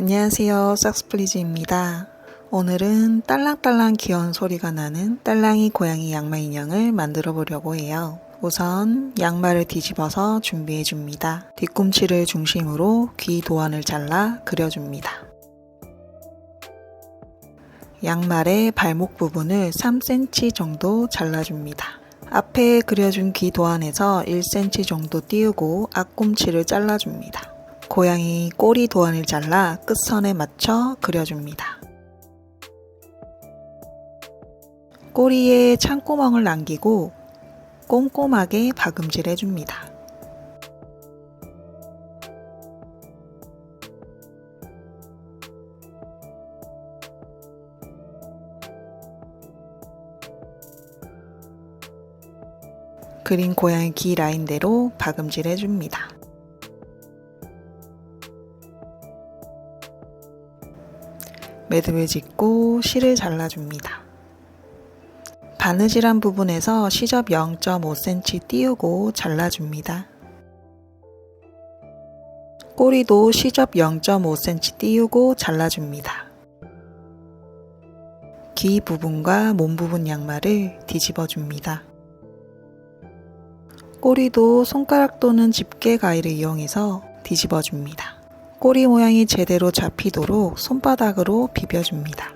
안녕하세요. 싹스플리즈입니다. 오늘은 딸랑딸랑 귀여운 소리가 나는 딸랑이 고양이 양마 인형을 만들어 보려고 해요. 우선 양말을 뒤집어서 준비해 줍니다. 뒤꿈치를 중심으로 귀 도안을 잘라 그려줍니다. 양말의 발목 부분을 3cm 정도 잘라줍니다. 앞에 그려준 귀 도안에서 1cm 정도 띄우고 앞꿈치를 잘라줍니다. 고양이 꼬리 도안을 잘라 끝선에 맞춰 그려줍니다. 꼬리에 창구멍을 남기고 꼼꼼하게 박음질 해줍니다. 그린 고양이 귀 라인대로 박음질 해줍니다. 매듭을 짓고 실을 잘라줍니다. 바느질한 부분에서 시접 0.5cm 띄우고 잘라줍니다. 꼬리도 시접 0.5cm 띄우고 잘라줍니다. 귀 부분과 몸 부분 양말을 뒤집어 줍니다. 꼬리도 손가락 또는 집게 가위를 이용해서 뒤집어 줍니다. 꼬리 모양이 제대로 잡히도록 손바닥으로 비벼줍니다.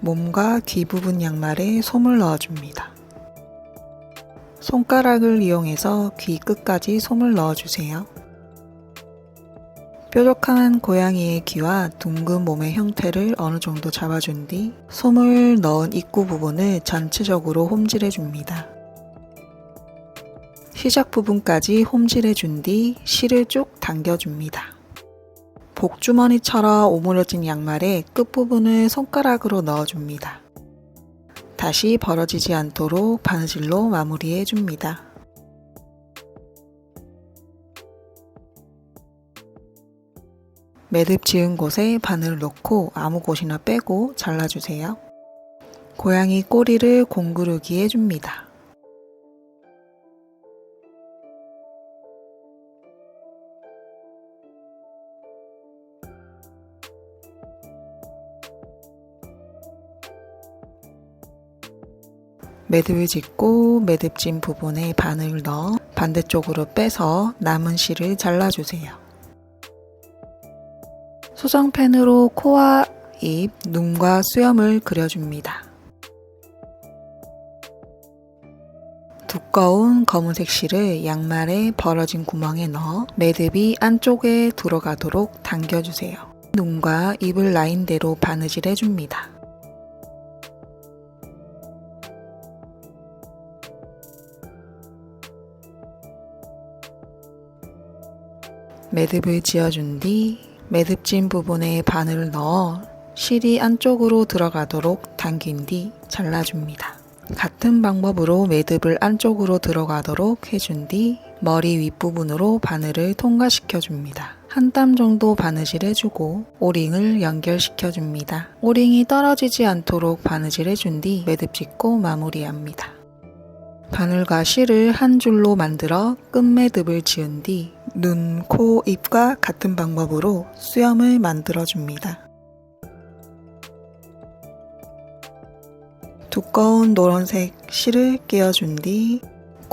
몸과 귀 부분 양말에 솜을 넣어줍니다. 손가락을 이용해서 귀 끝까지 솜을 넣어주세요. 뾰족한 고양이의 귀와 둥근 몸의 형태를 어느 정도 잡아준 뒤 솜을 넣은 입구 부분을 전체적으로 홈질해 줍니다. 시작 부분까지 홈질해 준 뒤 실을 쭉 당겨줍니다. 복주머니처럼 오므려진 양말의 끝부분을 손가락으로 넣어줍니다. 다시 벌어지지 않도록 바느질로 마무리해 줍니다. 매듭 지은 곳에 바늘을 넣고 아무 곳이나 빼고 잘라주세요. 고양이 꼬리를 공구르기 해줍니다. 매듭을 짓고 매듭진 부분에 바늘을 넣어 반대쪽으로 빼서 남은 실을 잘라주세요. 수정펜으로 코와 입, 눈과 수염을 그려줍니다. 두꺼운 검은색 실을 양말에 벌어진 구멍에 넣어 매듭이 안쪽에 들어가도록 당겨주세요. 눈과 입을 라인대로 바느질 해줍니다. 매듭을 지어준 뒤 매듭진 부분에 바늘을 넣어 실이 안쪽으로 들어가도록 당긴 뒤 잘라줍니다. 같은 방법으로 매듭을 안쪽으로 들어가도록 해준 뒤 머리 윗부분으로 바늘을 통과시켜 줍니다. 한 땀 정도 바느질 해주고 오링을 연결시켜 줍니다. 오링이 떨어지지 않도록 바느질 해준 뒤 매듭 짓고 마무리합니다. 바늘과 실을 한 줄로 만들어 끝매듭을 지은 뒤 눈, 코, 입과 같은 방법으로 수염을 만들어 줍니다. 두꺼운 노란색 실을 끼워준 뒤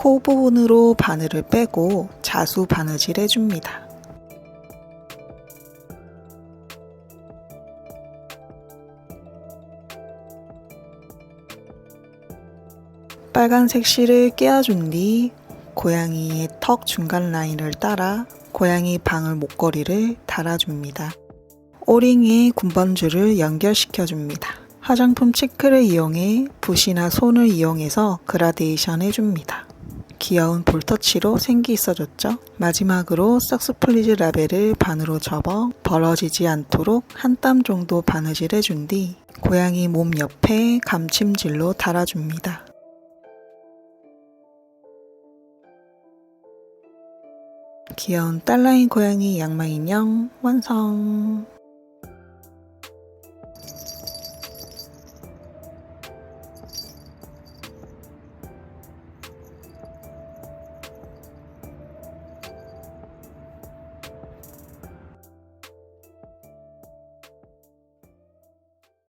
코 부분으로 바늘을 빼고 자수 바느질 해줍니다. 빨간색 실을 끼워준 뒤 고양이의 턱 중간 라인을 따라 고양이 방울 목걸이를 달아줍니다. 오링에 군번줄을 연결시켜 줍니다. 화장품 치크를 이용해 붓이나 손을 이용해서 그라데이션 해줍니다. 귀여운 볼터치로 생기 있어졌죠? 마지막으로 싹스플리즈 라벨을 반으로 접어 벌어지지 않도록 한 땀 정도 바느질 해준 뒤 고양이 몸 옆에 감침질로 달아줍니다. 귀여운 딸라인 고양이 양마 인형 완성!